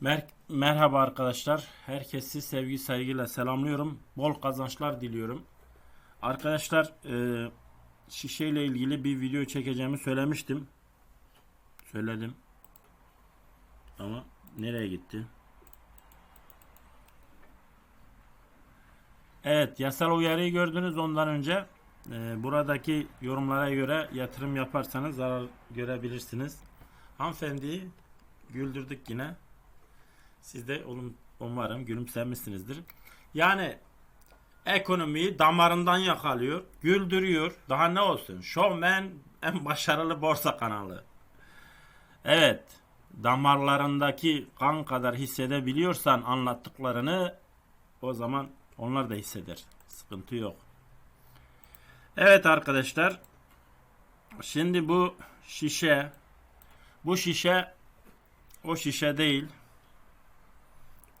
Mer- Merhaba arkadaşlar. Herkesi sevgi saygıyla selamlıyorum. Bol kazançlar diliyorum. Arkadaşlar e, şişeyle ilgili bir video çekeceğimi söylemiştim. Söyledim. Ama nereye gitti? Evet yasal uyarıyı gördünüz ondan önce. E, buradaki yorumlara göre yatırım yaparsanız zarar görebilirsiniz. Hanımefendiyi güldürdük yine. Siz de olum, umarım gülümsemişsinizdir. Yani ekonomiyi damarından yakalıyor, güldürüyor. Daha ne olsun? Showman en başarılı borsa kanalı. Evet, damarlarındaki kan kadar hissedebiliyorsan anlattıklarını o zaman onlar da hisseder. Sıkıntı yok. Evet arkadaşlar. Şimdi bu şişe bu şişe o şişe değil.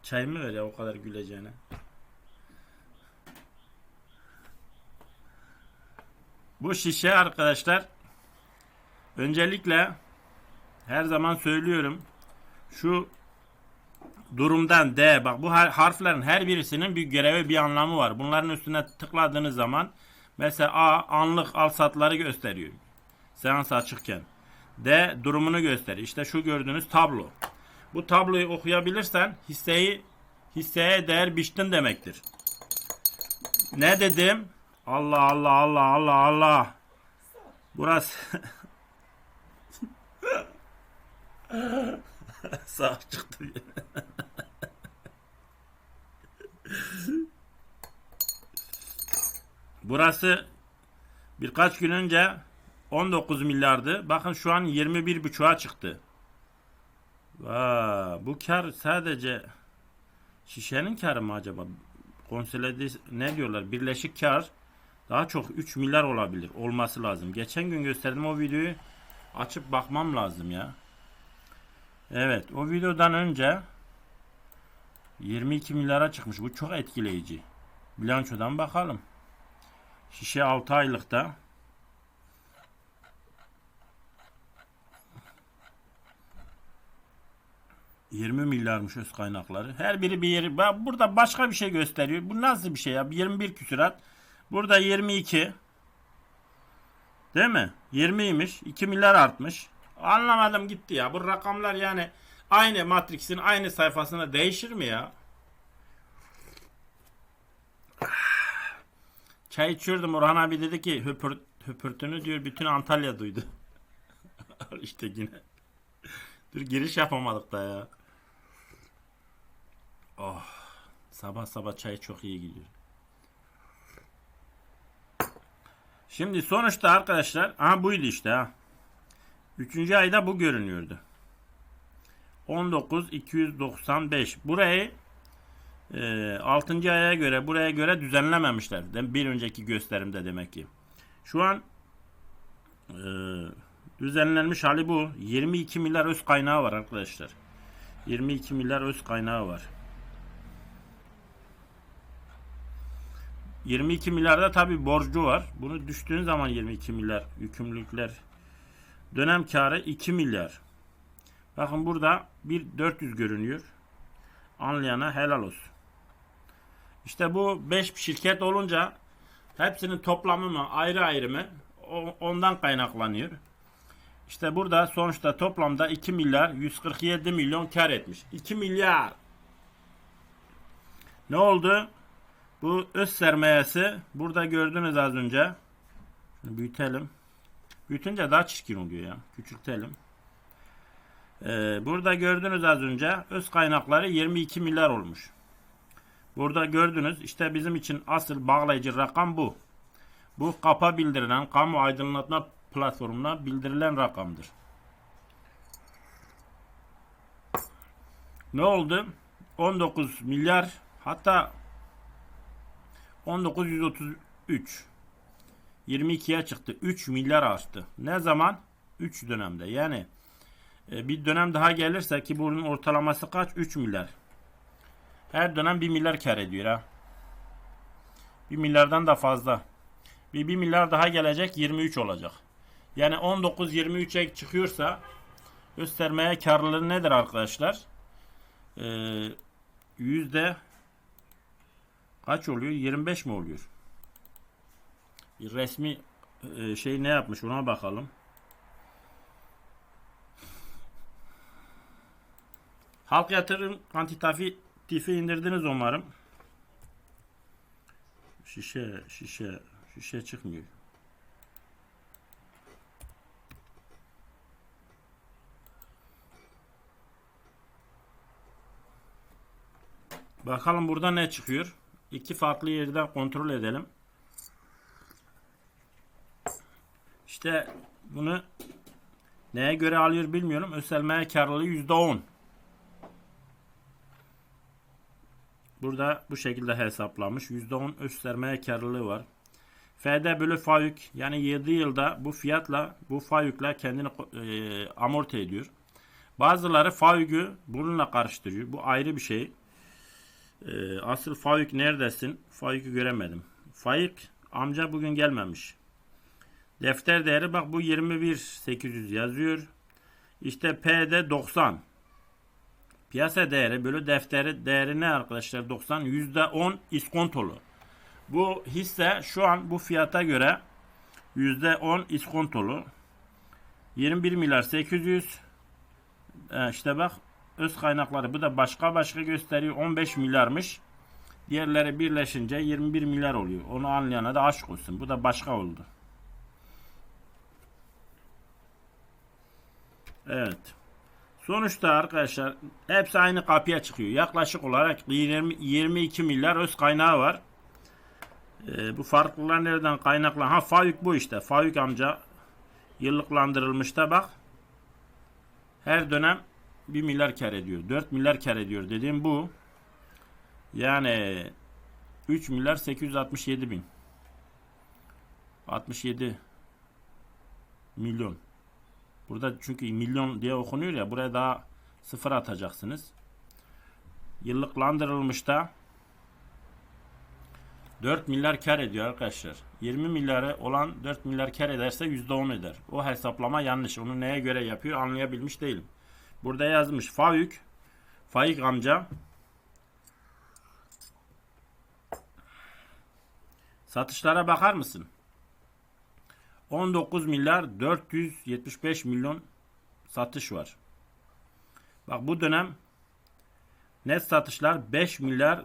Çay mı ver ya o kadar güleceğine? Bu şişe arkadaşlar öncelikle her zaman söylüyorum şu durumdan D bak bu har- harflerin her birisinin bir görevi bir anlamı var. Bunların üstüne tıkladığınız zaman mesela A anlık al satları gösteriyor. Seans açıkken. D durumunu gösteriyor. İşte şu gördüğünüz tablo. Bu tabloyu okuyabilirsen hisseyi hisseye değer biçtin demektir. Ne dedim? Allah Allah Allah Allah Allah. Burası sağ çıktı. Burası birkaç gün önce 19 milyardı. Bakın şu an 21 buçuğa çıktı. Vaa, bu kar sadece şişenin karı mı acaba? Konsolide ne diyorlar? Birleşik kar daha çok 3 milyar olabilir. Olması lazım. Geçen gün gösterdim o videoyu. Açıp bakmam lazım ya. Evet, o videodan önce 22 milyara çıkmış. Bu çok etkileyici. Bilançodan bakalım. Şişe 6 aylıkta ...20 milyarmış öz kaynakları. Her biri bir yeri... Burada başka bir şey gösteriyor. Bu nasıl bir şey ya? 21 küsurat. Burada 22. Değil mi? 20'ymiş. 2 milyar artmış. Anlamadım gitti ya. Bu rakamlar yani... ...aynı Matrix'in aynı sayfasında değişir mi ya? Çay içiyordum. Orhan abi dedi ki höpür, höpürtünü diyor bütün Antalya duydu. işte yine. Dur giriş yapamadık da ya. Oh. Sabah sabah çay çok iyi gidiyor. Şimdi sonuçta arkadaşlar aha buydu işte ha. Üçüncü ayda bu görünüyordu. 19 295. Burayı e, 6. aya göre buraya göre düzenlememişler. Bir önceki gösterimde demek ki. Şu an e, düzenlenmiş hali bu. 22 milyar öz kaynağı var arkadaşlar. 22 milyar öz kaynağı var. 22 milyarda tabi borcu var. Bunu düştüğün zaman 22 milyar yükümlülükler dönem karı 2 milyar. Bakın burada bir 400 görünüyor. Anlayana helal olsun. İşte bu 5 şirket olunca hepsinin toplamı mı ayrı ayrı mı ondan kaynaklanıyor. İşte burada sonuçta toplamda 2 milyar 147 milyon kar etmiş. 2 milyar. Ne oldu? Bu öz sermayesi burada gördünüz az önce. Şunu büyütelim. Büyütünce daha çirkin oluyor ya. Küçültelim. Ee, burada gördünüz az önce öz kaynakları 22 milyar olmuş. Burada gördünüz işte bizim için asıl bağlayıcı rakam bu. Bu kapa bildirilen kamu aydınlatma platformuna bildirilen rakamdır. Ne oldu? 19 milyar hatta 1933 22'ye çıktı. 3 milyar arttı. Ne zaman? 3 dönemde. Yani e, bir dönem daha gelirse ki bunun ortalaması kaç? 3 milyar. Her dönem 1 milyar kar ediyor ha. 1 milyardan da fazla. Bir 1 milyar daha gelecek 23 olacak. Yani 19 23'e çıkıyorsa göstermeye karlılığı nedir arkadaşlar? e, yüzde kaç oluyor? 25 mi oluyor? Resmi e, şey ne yapmış ona bakalım. Halk yatırım kantitatifi indirdiniz umarım. Şişe, şişe, şişe çıkmıyor. Bakalım burada ne çıkıyor. İki farklı yerden kontrol edelim. İşte bunu neye göre alıyor bilmiyorum. Öselmeye karlılığı %10. Burada bu şekilde hesaplamış. %10 göstermeye karlılığı var. FD bölü FAÜK yani 7 yılda bu fiyatla bu FAÜK'la kendini e, amorti ediyor. Bazıları FAÜK'ü bununla karıştırıyor. Bu ayrı bir şey. E, asıl FAÜK neredesin? FAÜK'ü göremedim. FAÜK amca bugün gelmemiş. Defter değeri bak bu 21800 yazıyor. İşte P'de 90. Piyasa değeri bölü defteri değeri ne arkadaşlar? 90 %10 iskontolu. Bu hisse şu an bu fiyata göre %10 iskontolu. 21 milyar 800 ee, işte bak öz kaynakları bu da başka başka gösteriyor 15 milyarmış. Diğerleri birleşince 21 milyar oluyor. Onu anlayana da aşk olsun. Bu da başka oldu. Evet. Sonuçta arkadaşlar hepsi aynı kapıya çıkıyor. Yaklaşık olarak 20, 22 milyar öz kaynağı var. Ee, bu farklılar nereden kaynaklan? Ha Faik bu işte. Faik amca yıllıklandırılmış da bak. Her dönem 1 milyar kar ediyor. 4 milyar kar ediyor dediğim bu. Yani 3 milyar 867 bin. 67 milyon. Burada çünkü milyon diye okunuyor ya buraya daha sıfır atacaksınız. Yıllıklandırılmış da 4 milyar kar ediyor arkadaşlar. 20 milyarı olan 4 milyar kar ederse %10 eder. O hesaplama yanlış. Onu neye göre yapıyor anlayabilmiş değilim. Burada yazmış Faik Faik amca Satışlara bakar mısın? 19 milyar 475 milyon satış var. Bak bu dönem net satışlar 5 milyar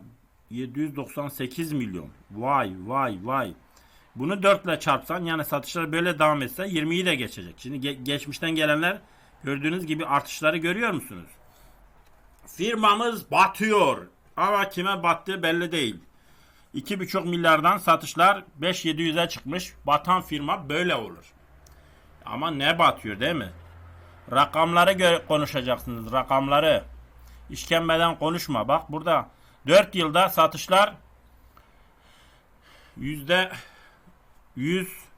798 milyon. Vay vay vay. Bunu 4 ile çarpsan yani satışlar böyle devam etse 20'yi de geçecek. Şimdi ge- geçmişten gelenler gördüğünüz gibi artışları görüyor musunuz? Firmamız batıyor. Ama kime battığı belli değil. 2,5 milyardan satışlar 5-700'e çıkmış. Batan firma böyle olur. Ama ne batıyor değil mi? Rakamları konuşacaksınız. Rakamları. İşkembeden konuşma. Bak burada 4 yılda satışlar yüzde 100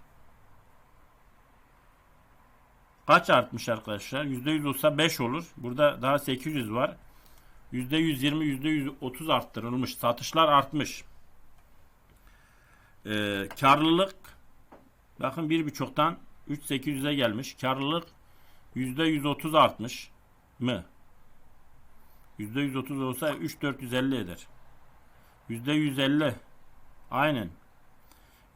kaç artmış arkadaşlar? Yüzde 100 olsa 5 olur. Burada daha 800 var. Yüzde 120, yüzde 130 arttırılmış. Satışlar artmış. Ee, karlılık bakın bir birçoktan 3800'e gelmiş. Karlılık yüzde 130 artmış mı? Yüzde 130 olsa 3450 eder. Yüzde 150 aynen.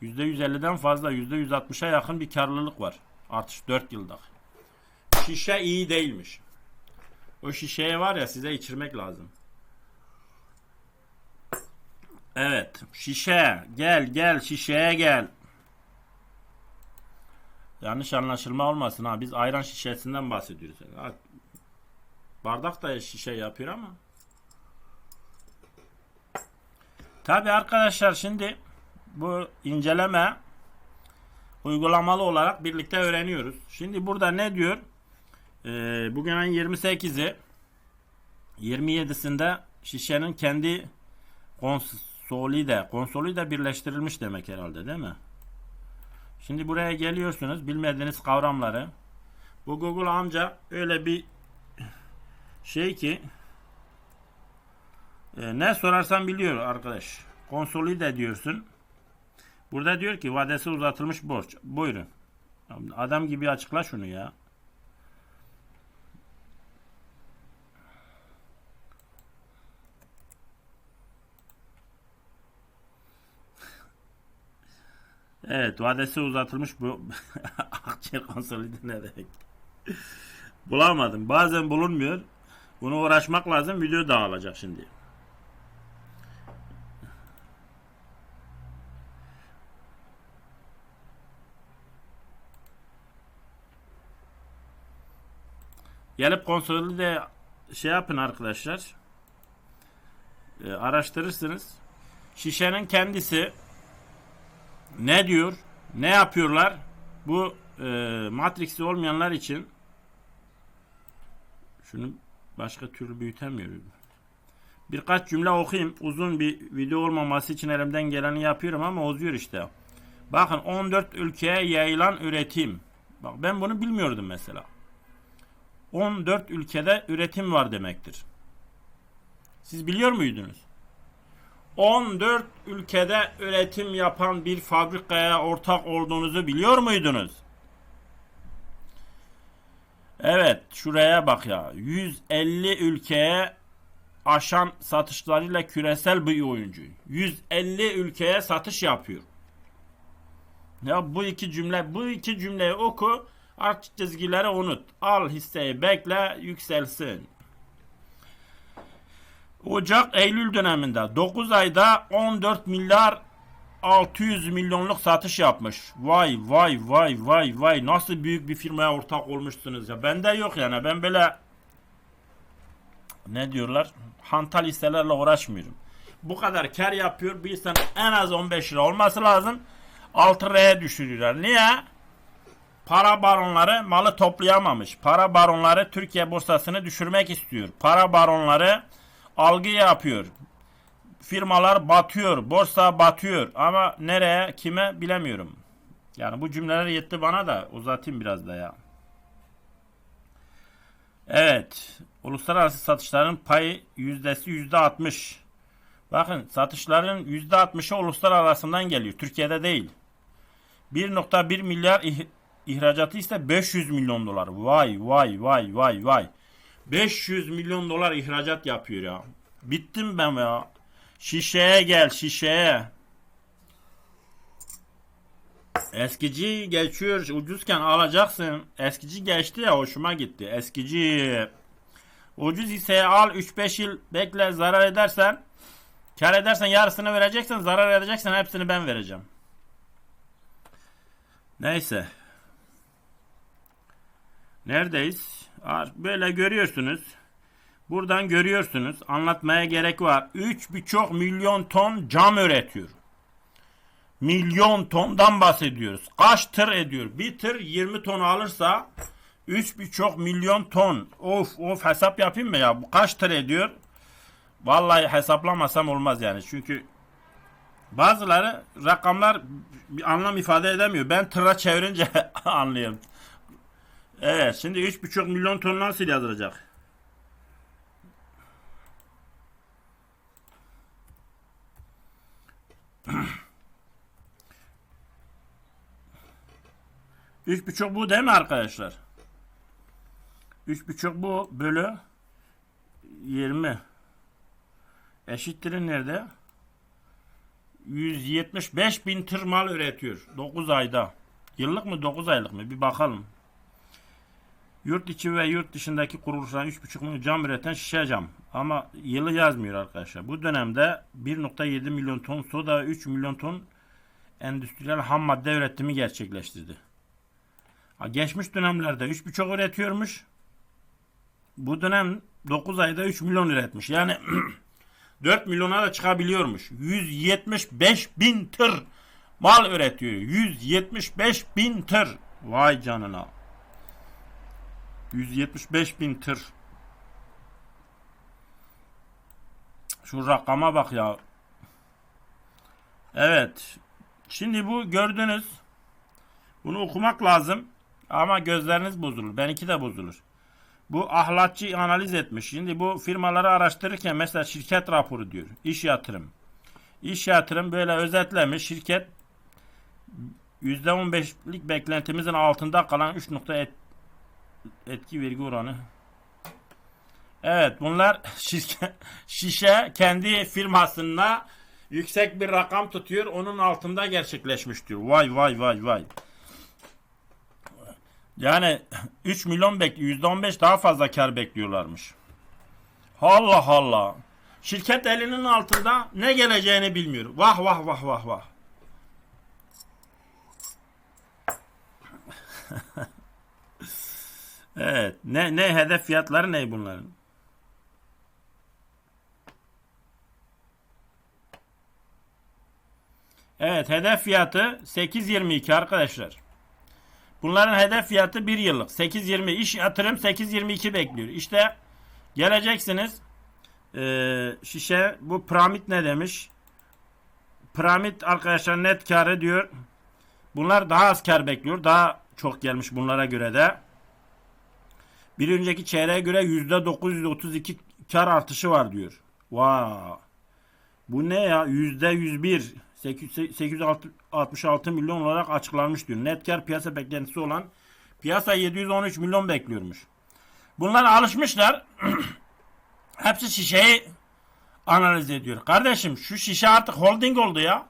Yüzde 150'den fazla yüzde 160'a yakın bir karlılık var. Artış 4 yılda. Şişe iyi değilmiş. O şişeye var ya size içirmek lazım. Evet. Şişe. Gel gel şişeye gel. Yanlış anlaşılma olmasın ha. Biz ayran şişesinden bahsediyoruz. Ha, bardak da şişe yapıyor ama. Tabi arkadaşlar şimdi bu inceleme uygulamalı olarak birlikte öğreniyoruz. Şimdi burada ne diyor? Ee, bugün ayın 28'i 27'sinde şişenin kendi konsolide, konsolide birleştirilmiş demek herhalde değil mi? Şimdi buraya geliyorsunuz bilmediğiniz kavramları. Bu Google amca öyle bir şey ki e, ne sorarsan biliyor arkadaş. Konsolide diyorsun. Burada diyor ki vadesi uzatılmış borç. Buyurun. Adam gibi açıkla şunu ya. Evet vadesi uzatılmış bu akciğer konsolide ne demek? Bulamadım. Bazen bulunmuyor. Bunu uğraşmak lazım. Video dağılacak şimdi. Gelip konsolide de şey yapın arkadaşlar. E, araştırırsınız. Şişenin kendisi ne diyor? Ne yapıyorlar? Bu e, Matrix'te olmayanlar için şunu başka türlü büyütemiyorum. Birkaç cümle okuyayım. Uzun bir video olmaması için elimden geleni yapıyorum ama uzuyor işte. Bakın 14 ülkeye yayılan üretim. Bak ben bunu bilmiyordum mesela. 14 ülkede üretim var demektir. Siz biliyor muydunuz? 14 ülkede üretim yapan bir fabrikaya ortak olduğunuzu biliyor muydunuz? Evet, şuraya bak ya. 150 ülkeye aşan satışlarıyla küresel bir oyuncu. 150 ülkeye satış yapıyor. Ya bu iki cümle, bu iki cümleyi oku, artık çizgileri unut. Al hisseyi bekle, yükselsin. Ocak-Eylül döneminde 9 ayda 14 milyar 600 milyonluk satış yapmış. Vay vay vay vay vay nasıl büyük bir firmaya ortak olmuşsunuz ya. Bende yok yani ben böyle ne diyorlar hantal hisselerle uğraşmıyorum. Bu kadar kar yapıyor bir sene en az 15 lira olması lazım. 6 liraya düşürüyorlar. Niye? Para baronları malı toplayamamış. Para baronları Türkiye borsasını düşürmek istiyor. Para baronları algı yapıyor. Firmalar batıyor, borsa batıyor ama nereye, kime bilemiyorum. Yani bu cümleler yetti bana da uzatayım biraz da ya. Evet, uluslararası satışların payı yüzdesi yüzde 60. Bakın satışların yüzde 60'ı uluslararasından geliyor, Türkiye'de değil. 1.1 milyar ih- ihracatı ise 500 milyon dolar. Vay vay vay vay vay. 500 milyon dolar ihracat yapıyor ya. Bittim ben ya. Şişeye gel şişeye. Eskici geçiyor ucuzken alacaksın. Eskici geçti ya hoşuma gitti. Eskici. Ucuz hisseye al 3-5 yıl bekle zarar edersen kar edersen yarısını vereceksin zarar edeceksen hepsini ben vereceğim. Neyse. Neredeyiz? Böyle görüyorsunuz. Buradan görüyorsunuz. Anlatmaya gerek var. 3,5 milyon ton cam üretiyor. Milyon tondan bahsediyoruz. Kaç tır ediyor? Bir tır 20 ton alırsa 3,5 milyon ton. Of of hesap yapayım mı ya? Bu kaç tır ediyor? Vallahi hesaplamasam olmaz yani. Çünkü bazıları rakamlar bir anlam ifade edemiyor. Ben tıra çevirince anlıyorum. Evet şimdi 3,5 milyon ton nasıl yazılacak? Üç buçuk bu değil mi arkadaşlar? Üç buçuk bu bölü 20 eşittirin nerede? 175 bin tır mal üretiyor 9 ayda. Yıllık mı 9 aylık mı? Bir bakalım. Yurt içi ve yurt dışındaki kuruluşların 3,5 milyon cam üreten şişe cam. Ama yılı yazmıyor arkadaşlar. Bu dönemde 1.7 milyon ton soda ve 3 milyon ton endüstriyel ham madde üretimi gerçekleştirdi. Geçmiş dönemlerde 3,5 üretiyormuş. Bu dönem 9 ayda 3 milyon üretmiş. Yani 4 milyona da çıkabiliyormuş. 175 bin tır mal üretiyor. 175 bin tır. Vay canına. 175 bin tır. Şu rakama bak ya. Evet. Şimdi bu gördünüz. Bunu okumak lazım. Ama gözleriniz bozulur. Benimki de bozulur. Bu ahlakçı analiz etmiş. Şimdi bu firmaları araştırırken mesela şirket raporu diyor. İş yatırım. İş yatırım böyle özetlemiş. Şirket %15'lik beklentimizin altında kalan 3 nokta et, etki vergi oranı. Evet bunlar şirket, şişe kendi firmasında yüksek bir rakam tutuyor. Onun altında gerçekleşmiş diyor. Vay vay vay vay. Yani 3 milyon bekliyor. %15 daha fazla kar bekliyorlarmış. Allah Allah. Şirket elinin altında ne geleceğini bilmiyor. Vah vah vah vah vah. evet. Ne ne hedef fiyatları ne bunların? Evet hedef fiyatı 8.22 arkadaşlar. Bunların hedef fiyatı 1 yıllık. 8.20 iş yatırım 8.22 bekliyor. İşte geleceksiniz. Ee, şişe bu piramit ne demiş? Piramit arkadaşlar net karı diyor. Bunlar daha az kar bekliyor. Daha çok gelmiş bunlara göre de. Bir önceki çeyreğe göre %932 kar artışı var diyor. Vay. Bu ne ya? %101. 866 milyon olarak açıklanmış diyor. Net kar piyasa beklentisi olan piyasa 713 milyon bekliyormuş. Bunlar alışmışlar. Hepsi şişeyi analiz ediyor. Kardeşim şu şişe artık holding oldu ya.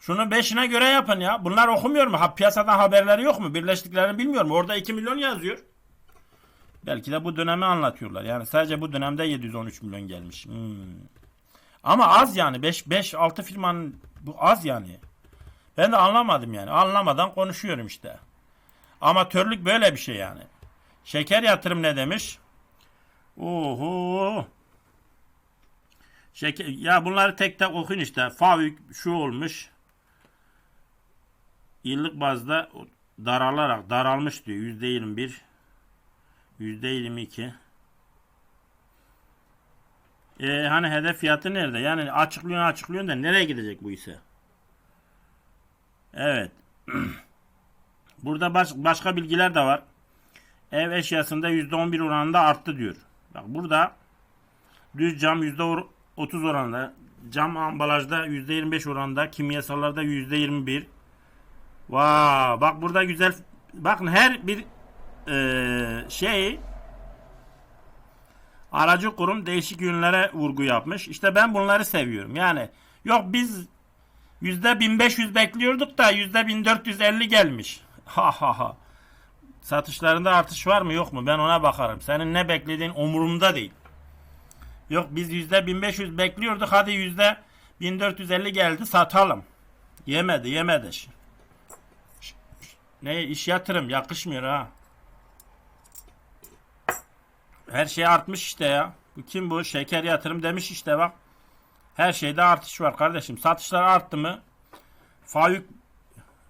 Şunu beşine göre yapın ya. Bunlar okumuyor mu? Ha, piyasadan haberleri yok mu? Birleştiklerini bilmiyor mu? Orada 2 milyon yazıyor. Belki de bu dönemi anlatıyorlar. Yani sadece bu dönemde 713 milyon gelmiş. Hmm. Ama az yani. 5 5 6 firmanın bu az yani. Ben de anlamadım yani. Anlamadan konuşuyorum işte. Amatörlük böyle bir şey yani. Şeker yatırım ne demiş? Oho. Şeker, ya bunları tek tek okuyun işte. Favük şu olmuş. Yıllık bazda daralarak daralmış diyor. Yüzde yirmi bir. Yüzde yirmi iki. E, hani hedef fiyatı nerede? Yani açıklıyorsun açıklıyorsun da nereye gidecek bu ise? Evet. Burada baş, başka bilgiler de var. Ev eşyasında %11 oranında arttı diyor. Bak burada düz cam %30 oranında, cam ambalajda %25 oranında, kimyasallarda %21. Vaa, bak burada güzel. Bakın her bir e, şey aracı kurum değişik yönlere vurgu yapmış. İşte ben bunları seviyorum. Yani yok biz yüzde 1500 bekliyorduk da yüzde 1450 gelmiş. Ha ha ha. Satışlarında artış var mı yok mu? Ben ona bakarım. Senin ne beklediğin umurumda değil. Yok biz yüzde 1500 bekliyorduk. Hadi yüzde 1450 geldi satalım. Yemedi yemedi. Ne iş yatırım yakışmıyor ha. Her şey artmış işte ya. Bu kim bu? Şeker yatırım demiş işte bak. Her şeyde artış var kardeşim. Satışlar arttı mı? Faik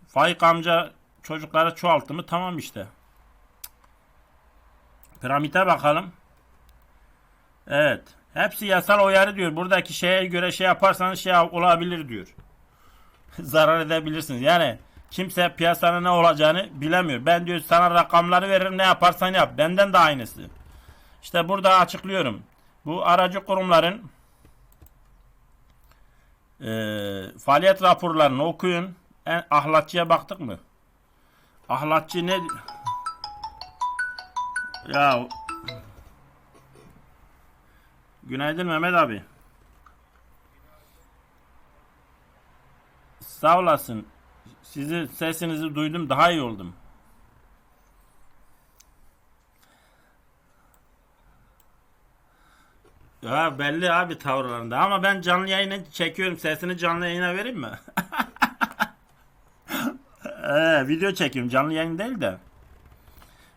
Faik amca çocukları çoğalttı mı? Tamam işte. Piramite bakalım. Evet. Hepsi yasal uyarı diyor. Buradaki şeye göre şey yaparsanız şey olabilir diyor. Zarar edebilirsiniz. Yani kimse piyasanın ne olacağını bilemiyor. Ben diyor sana rakamları veririm ne yaparsan yap. Benden de aynısı. İşte burada açıklıyorum. Bu aracı kurumların e, faaliyet raporlarını okuyun. En, ahlatçıya baktık mı? Ahlatçı ne? Ya Günaydın Mehmet abi. Sağ olasın. Sizi sesinizi duydum daha iyi oldum. Ya belli abi tavırlarında ama ben canlı yayını çekiyorum sesini canlı yayına vereyim mi? ee, video çekiyorum canlı yayın değil de.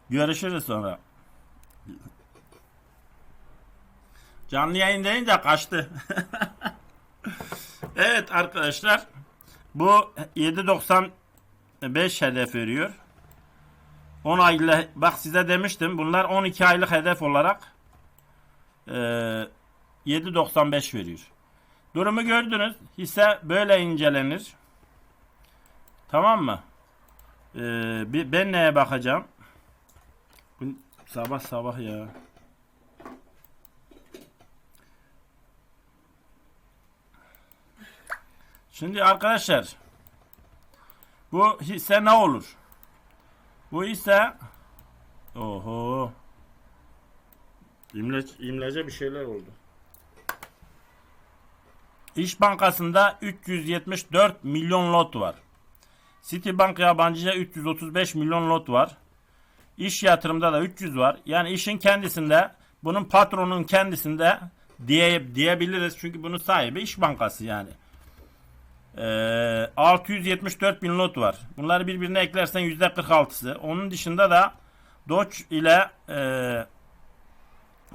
Görüşürüz sonra. Canlı yayın deyince kaçtı. evet arkadaşlar. Bu 7.95 hedef veriyor. 10 aylık bak size demiştim bunlar 12 aylık hedef olarak e, 7.95 veriyor. Durumu gördünüz. Hisse böyle incelenir. Tamam mı? Ee, ben neye bakacağım? Sabah sabah ya. Şimdi arkadaşlar bu hisse ne olur? Bu hisse oho İmleç, imlece bir şeyler oldu. İş Bankası'nda 374 milyon lot var. Citibank yabancıya 335 milyon lot var. İş yatırımda da 300 var. Yani işin kendisinde bunun patronun kendisinde diye diyebiliriz. Çünkü bunun sahibi İş Bankası yani. Ee, 674 bin lot var. Bunları birbirine eklersen %46'sı. Onun dışında da Doge ile e,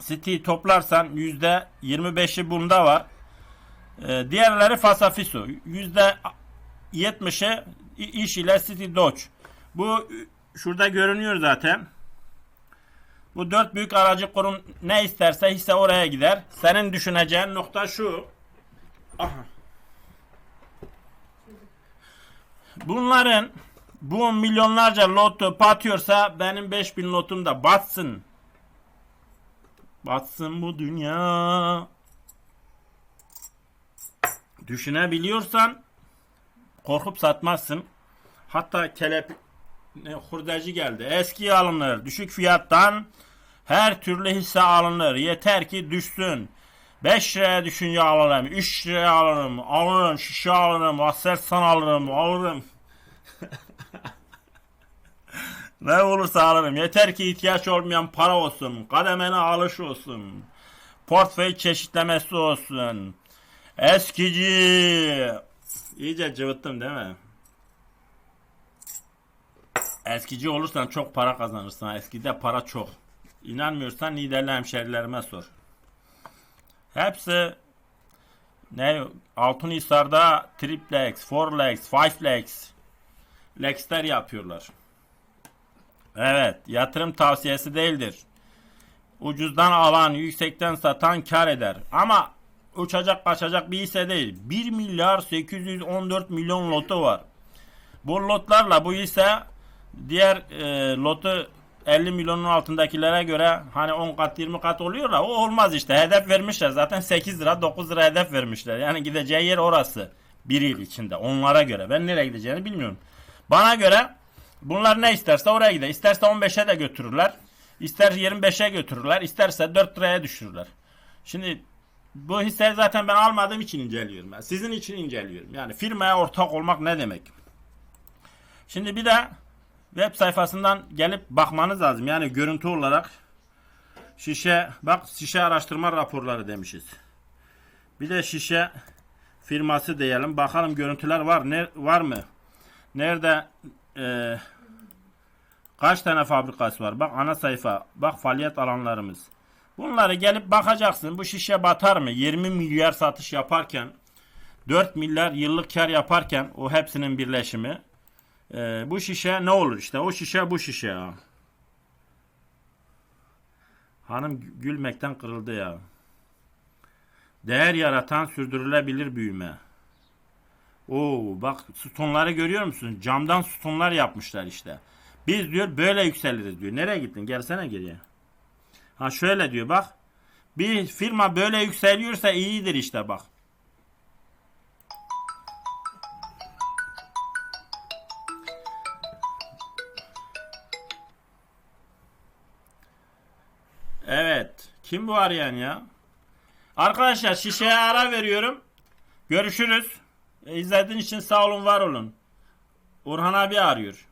City toplarsan %25'i bunda var. Ee, diğerleri Fasafiso. %70'i iş ile City Doge. Bu şurada görünüyor zaten. Bu dört büyük aracı kurum ne isterse hisse oraya gider. Senin düşüneceğin nokta şu. Aha. Bunların bu milyonlarca lotu batıyorsa benim 5000 lotum da batsın. Batsın bu dünya. Düşünebiliyorsan korkup satmazsın. Hatta kelep ne, hurdacı geldi. Eski alınır. Düşük fiyattan her türlü hisse alınır. Yeter ki düşsün. 5 liraya düşünce alırım. 3 liraya alırım. Alırım. Şişe alırım. Aselsan alırım. Alırım. ne olursa alırım. Yeter ki ihtiyaç olmayan para olsun. Kademene alış olsun. Portföy çeşitlemesi olsun. Eskici. İyice cıvıttım değil mi? Eskici olursan çok para kazanırsın. Eskide para çok. İnanmıyorsan liderli hemşerilerime sor. Hepsi ne Altunhisar'da triplex, fourlex, fivelex lexler yapıyorlar. Evet, yatırım tavsiyesi değildir. Ucuzdan alan, yüksekten satan kar eder. Ama uçacak kaçacak bir hisse değil. 1 milyar 814 milyon lotu var. Bu lotlarla bu hisse diğer e, lotu 50 milyonun altındakilere göre hani 10 kat 20 kat oluyor da o olmaz işte. Hedef vermişler zaten 8 lira 9 lira hedef vermişler. Yani gideceği yer orası. Bir yıl içinde onlara göre. Ben nereye gideceğini bilmiyorum. Bana göre bunlar ne isterse oraya gider. İsterse 15'e de götürürler. İster 25'e götürürler. isterse 4 liraya düşürürler. Şimdi bu hisseyi zaten ben almadığım için inceliyorum. Ben. Sizin için inceliyorum. Yani firmaya ortak olmak ne demek? Şimdi bir de web sayfasından gelip bakmanız lazım. Yani görüntü olarak şişe bak şişe araştırma raporları demişiz. Bir de şişe firması diyelim. Bakalım görüntüler var ne var mı? Nerede e, kaç tane fabrikası var? Bak ana sayfa. Bak faaliyet alanlarımız. Bunları gelip bakacaksın. Bu şişe batar mı? 20 milyar satış yaparken 4 milyar yıllık kar yaparken o hepsinin birleşimi ee, bu şişe ne olur işte o şişe bu şişe ya. Hanım gülmekten kırıldı ya. Değer yaratan sürdürülebilir büyüme. Oo bak sütunları görüyor musun? Camdan sütunlar yapmışlar işte. Biz diyor böyle yükseliriz diyor. Nereye gittin? Gelsene geriye. Ha şöyle diyor bak. Bir firma böyle yükseliyorsa iyidir işte bak. Evet. Kim bu arayan ya? Arkadaşlar şişeye ara veriyorum. Görüşürüz. İzlediğiniz için sağ olun var olun. Orhan abi arıyor.